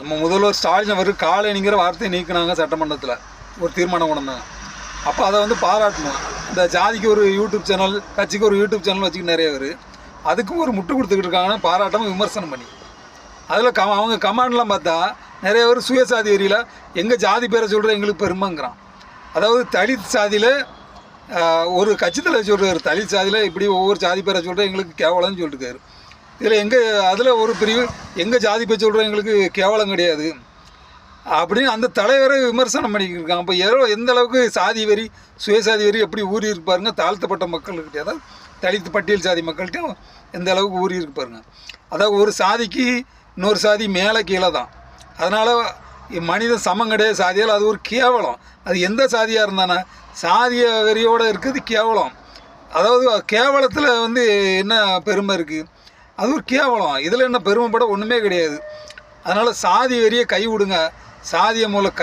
நம்ம முதல்வர் ஸ்டாலின் அவர் காலனிங்கிற வார்த்தையை நீக்கினாங்க சட்டமன்றத்தில். ஒரு தீர்மானம் கொண்டாங்க அப்போ அதை வந்து பாராட்டணும். இந்த ஜாதிக்கு ஒரு யூடியூப் சேனல் கட்சிக்கு ஒரு யூடியூப் சேனல் வச்சுக்கிட்டு நிறைய பேர். அதுக்கும் ஒரு முட்டு கொடுத்துக்கிட்டு இருக்காங்கன்னு பாராட்டம் விமர்சனம் பண்ணி. அதில் கம அவங்க கமாண்ட்லாம் பார்த்தா நிறைய பேர் சுயசாதி ஏரியில் எங்கள் ஜாதி பேரை சொல்கிற எங்களுக்கு பெருமைங்கிறான். அதாவது தலித் சாதியில் ஒரு கட்சி தலைவர் சொல்கிறார் தலித் சாதியில் இப்படி ஒவ்வொரு ஜாதி பேரை சொல்கிற எங்களுக்கு கேவலம்னு சொல்லிட்டுருக்காரு இதில் எங்கள் அதில் ஒரு பிரிவு எங்கள் ஜாதி பேச்சு சொல்கிற எங்களுக்கு கேவலம் கிடையாது. அப்படின்னு அந்த தலைவரை விமர்சனம் பண்ணிக்கிட்டு இருக்காங்க அப்போ எவ்வளோ எந்த அளவுக்கு சாதி வரி சுயசாதி வரி எப்படி ஊறி இருப்பாருங்க? தாழ்த்தப்பட்ட மக்கள்கிட்ட அதாவது தலித் பட்டியல் சாதி மக்கள்கிட்ட எந்த அளவுக்கு ஊறி இருப்பாருங்க? அதாவது ஒரு சாதிக்கு இன்னொரு சாதி மேலே கீழே தான். அதனால் மனிதன் சமம் கிடையாது சாதியால் அது ஒரு கேவலம். அது எந்த சாதியாக இருந்தானா? சாதிய வெறியோடு இருக்குது கேவலம். அதாவது கேவலத்தில் வந்து என்ன பெருமை இருக்குது? அது ஒரு கேவலம். இதில் என்ன பெருமைப்பட ஒன்றுமே கிடையாது. அதனால் சாதி வெறியை கை விடுங்க சாதிய மூலம் கை